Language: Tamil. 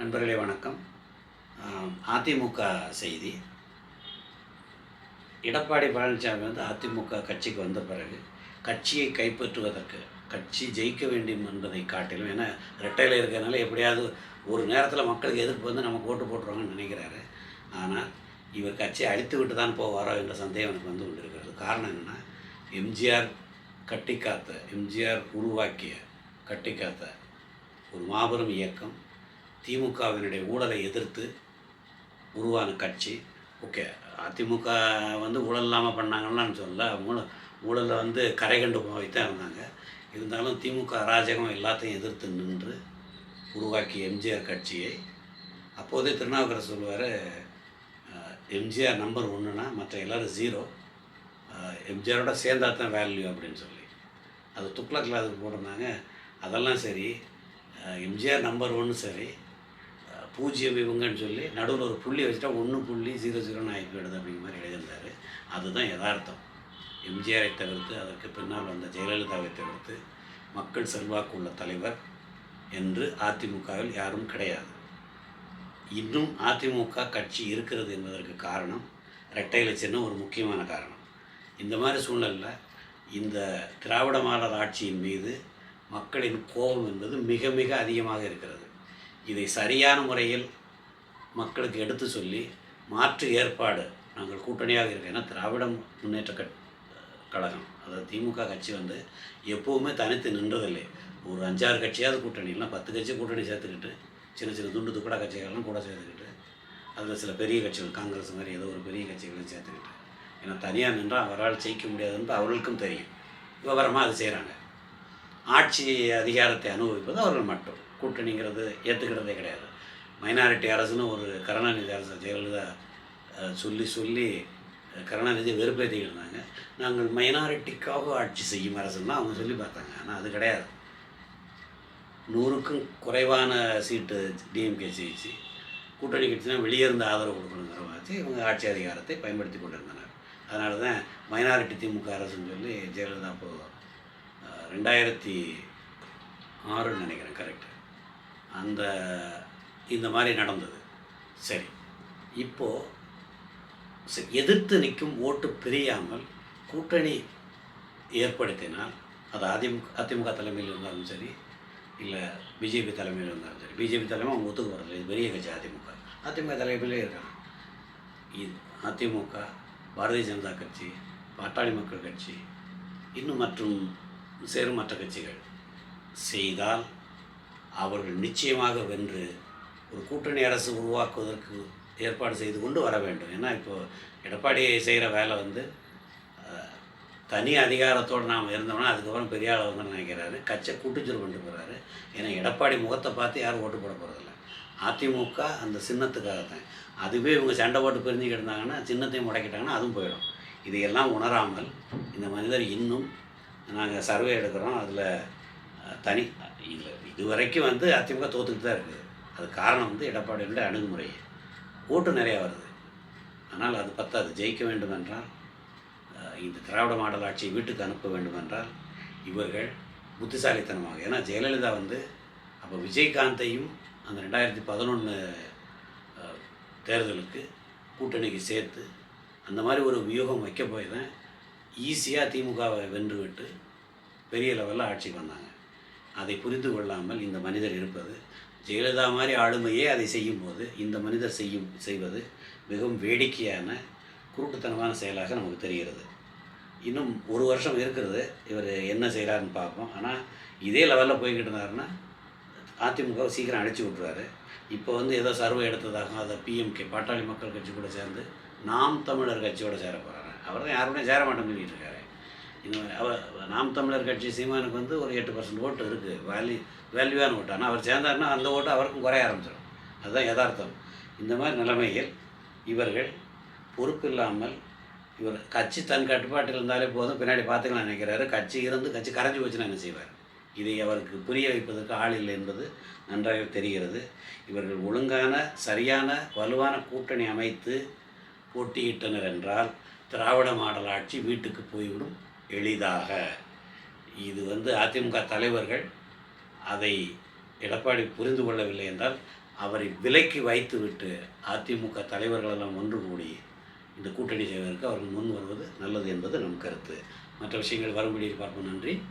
நண்பர்களே வணக்கம். அதிமுக செய்தி. எடப்பாடி பழனிசாமி வந்து அதிமுக கட்சிக்கு வந்த பிறகு கட்சியை கைப்பற்றுவதற்கு கட்சி ஜெயிக்க வேண்டும் என்பதை காட்டிலும் ஏன்னா ரெட்டையில் இருக்கிறனால எப்படியாவது ஒரு நேரத்தில் மக்களுக்கு எதிர்ப்பு வந்து நமக்கு ஓட்டு போட்டுருவாங்கன்னு நினைக்கிறாரு. ஆனால் இவர் கட்சியை அழித்து விட்டு தான் போவாரோ என்ற சந்தேகம் எனக்கு வந்து கொண்டிருக்கிறது. காரணம் என்னென்னா எம்ஜிஆர் கட்டிக்காத்த எம்ஜிஆர் உருவாக்கிய கட்டிக்காத்த ஒரு மாபெரும் இயக்கம் திமுகவினுடைய ஊழலை எதிர்த்து உருவான கட்சி. ஓகே அதிமுக வந்து ஊழல் இல்லாமல் பண்ணாங்கன்னு சொல்ல சொல்லல. ஊழலில் வந்து கரை கண்டு போய் தான் இருந்தாங்க. இருந்தாலும் திமுக அராஜகம் எல்லாத்தையும் எதிர்த்து நின்று உருவாக்கிய எம்ஜிஆர் கட்சியை. அப்போதே திருநாவுக்கரசு சொல்லுவார் எம்ஜிஆர் நம்பர் ஒன்றுனா மற்ற எல்லோரும் ஜீரோ எம்ஜிஆரோட சேர்ந்தா தான் வேல்யூ அப்படின்னு சொல்லி. அது துக்ளக்கில் அதுக்கு போட்டிருந்தாங்க. அதெல்லாம் சரி. எம்ஜிஆர் நம்பர் ஒன்று சரி. பூஜ்ஜியம் இவங்கன்னு சொல்லி நடுவில் ஒரு புள்ளி வச்சுட்டா ஒன்று புள்ளி ஜீரோ ஜீரோன்னு ஆகி போயிடுது அப்படிங்கிற மாதிரி எழுதியிருந்தார். அதுதான் யதார்த்தம். எம்ஜிஆரை தவிர்த்து அதற்கு பின்னால் வந்த ஜெயலலிதாவை தவிர்த்து மக்கள் செல்வாக்கு உள்ள தலைவர் என்று அதிமுகவில் யாரும் கிடையாது. இன்னும் அதிமுக கட்சி இருக்கிறது என்பதற்கு காரணம் இரட்டை இலை ஒரு முக்கியமான காரணம். இந்த மாதிரி சூழ்நிலையில் இந்த திராவிட மாடல் ஆட்சியின் மீது மக்களின் கோபம் என்பது மிக மிக அதிகமாக இருக்கிறது. இதை சரியான முறையில் மக்களுக்கு எடுத்து சொல்லி மாற்று ஏற்பாடு நாங்கள் கூட்டணியாக இருக்கோம். ஏன்னா திராவிட முன்னேற்ற கட் கழகம் அதாவது திமுக கட்சி வந்து எப்போவுமே தனித்து நின்றதில்லை. ஒரு அஞ்சாறு கட்சியாவது கூட்டணி இல்லை பத்து கட்சி கூட்டணி சேர்த்துக்கிட்டு சின்ன சின்ன துண்டு துக்கடா கட்சிகள்லாம் கூட சேர்த்துக்கிட்டு அதில் சில பெரிய கட்சிகள் காங்கிரஸ் மாதிரி ஏதோ ஒரு பெரிய கட்சிகளையும் சேர்த்துக்கிட்டு. ஏன்னா தனியாக நின்றால் அவரால் ஜெயிக்க முடியாதுன்னு அவர்களுக்கும் தெரியும். விவரமாக அது செய்கிறாங்க ஆட்சி அதிகாரத்தை அனுபவிப்பது அவர்கள் மட்டும். கூட்டணிங்கிறது ஏற்றுக்கிறதே கிடையாது. மைனாரிட்டி அரசுன்னு ஒரு கருணாநிதி அரசு ஜெயலலிதா சொல்லி சொல்லி கருணாநிதியை கருணாநிதி வெறுப்பேற்றிக்கிட்டு இருந்தாங்க. நாங்கள் மைனாரிட்டிக்காக ஆட்சி செய்யும் அரசுன்னு அவங்க சொல்லி பார்த்தாங்க. ஆனால் அது கிடையாது. நூறுக்கும் குறைவான சீட்டு டிஎம்கே ஜெயிச்சு கூட்டணி கட்சினா வெளியே இருந்து ஆதரவு கொடுக்கணுங்கிற மாதிரி இவங்க ஆட்சி அதிகாரத்தை பயன்படுத்தி கொண்டிருந்தனர். அதனால தான் மைனாரிட்டி திமுக அரசுன்னு சொல்லி ஜெயலலிதா அப்போது ரெண்டாயிரத்தி ஆறுன்னு நினைக்கிறேன் கரெக்டு. அந்த இந்த மாதிரி நடந்தது. சரி. இப்போது சரி, எதிர்த்து நிற்கும் ஓட்டு பிரியாமல் கூட்டணி ஏற்படுத்தினால் அது அதிமுக அதிமுக தலைமையில் இருந்தாலும் சரி இல்லை பிஜேபி தலைமையில் இருந்தாலும் சரி பிஜேபி தலைமை அவங்க ஒத்துக்கு வரல இது பெரிய கட்சி அதிமுக. அதிமுக தலைமையிலே இருக்காங்க. இது அதிமுக பாரதிய ஜனதா கட்சி பாட்டாளி மக்கள் கட்சி இன்னும் மற்றும் சேரும் மற்ற கட்சிகள் செய்தால் அவர்கள் நிச்சயமாக வென்று ஒரு கூட்டணி அரசு உருவாக்குவதற்கு ஏற்பாடு செய்து கொண்டு வர வேண்டும். ஏன்னா இப்போது எடப்பாடி செய்கிற வேலை வந்து தனி அதிகாரத்தோடு நாம் இருந்தோம்னா அதுக்கப்புறம் பெரிய ஆள் வந்து நினைக்கிறாரு. கட்சியை கூட்டுச்சல் கொண்டு போகிறாரு ஏன்னா எடப்பாடி முகத்தை பார்த்து யாரும் ஓட்டு போட போகிறதில்ல அதிமுக அந்த சின்னத்துக்காக தான் அதுவே இவங்க சண்டை போட்டு பிரிஞ்சுக்கிட்டு இருந்தாங்கன்னா சின்னத்தையும் முடக்கிட்டாங்கன்னா அதுவும் போயிடும். இதையெல்லாம் உணராமல் இந்த மனிதர் இன்னும் நாங்கள் சர்வே எடுக்கிறோம். அதில் தனி இதில் இது வரைக்கும் வந்து அதிமுக தோத்துக்கிட்டு தான் இருக்குது அது காரணம் வந்து எடப்பாடியோட அணுகுமுறை. ஓட்டு நிறையா வருது. ஆனால் அது பத்தாது. ஜெயிக்க வேண்டும் என்றால் இந்த திராவிட மாடல் ஆட்சியை வீட்டுக்கு அனுப்ப வேண்டும் என்றால் இவர்கள் புத்திசாலித்தனமாக. ஏன்னா ஜெயலலிதா வந்து அப்போ விஜயகாந்தையும் அந்த ரெண்டாயிரத்தி பதினொன்று தேர்தலுக்கு கூட்டணிக்கு சேர்த்து அந்த மாதிரி ஒரு வியூகம் வைக்க போய் தான் ஈஸியாக திமுகவை வென்று விட்டு பெரிய லெவலில் ஆட்சிக்கு வந்தாங்க. அதை புரிந்து கொள்ளாமல் இந்த மனிதர் இருப்பது ஜெயலலிதா மாதிரி ஆளுமையே அதை செய்யும்போது இந்த மனிதர் செய்யும் செய்வது மிகவும் வேடிக்கையான குருட்டுத்தனமான செயலாக நமக்கு தெரிகிறது. இன்னும் ஒரு வருஷம் இருக்கிறது இவர் என்ன செய்கிறாருன்னு பார்ப்போம். ஆனால் இதே லெவலில் போய்கிட்டு இருந்தாருன்னா அதிமுகவை சீக்கிரம் அழைச்சி விட்ருவாரு இப்போ வந்து ஏதோ சர்வே எடுத்ததாக அதை பிஎம்கே பாட்டாளி மக்கள் கட்சி கூட சேர்ந்து நாம் தமிழர் கட்சியோட சேர போகிறாரு அவர் தான் யாருமே சேர மாட்டேன்னு சொல்லிட்டு இருக்காரு. அவர் நாம் தமிழர் கட்சி சீமானுக்கு வந்து ஒரு எட்டு பர்சன்ட் ஓட்டு இருக்குது வேல்யூ வேல்யூவான ஓட்டு ஆனால் அவர் சேர்ந்தாருன்னா அந்த ஓட்டு அவருக்கும் குறைய ஆரம்பிச்சிடும். அதுதான் யதார்த்தம். இந்த மாதிரி நிலைமையில் இவர்கள் பொறுப்பில்லாமல் இவர் கட்சி தன் கட்டுப்பாட்டில் இருந்தாலே போதும். பின்னாடி பார்த்துக்கலாம் நினைக்கிறாரு. கட்சி இருந்து கட்சி கரைஞ்சி போச்சுன்னா என்ன செய்வார்? இதை அவருக்கு புரிய வைப்பதற்கு ஆள் இல்லை என்பது நன்றாக தெரிகிறது. இவர்கள் ஒழுங்கான சரியான வலுவான கூட்டணி அமைத்து போட்டியிட்டனர் என்றால் திராவிட மாடல் ஆட்சி வீட்டுக்கு போய்விடும். எளிதாக. இது வந்து அதிமுக தலைவர்கள் அதை எடப்பாடி புரிந்து கொள்ளவில்லை என்றால் அவரை விலைக்கு வைத்துவிட்டு அதிமுக தலைவர்களெல்லாம் ஒன்று கூடி இந்த கூட்டணி செய்வதற்கு அவர்கள் முன் வருவது நல்லது என்பது நம் கருத்து. மற்ற விஷயங்கள் வரும்படி பார்ப்போம். நன்றி.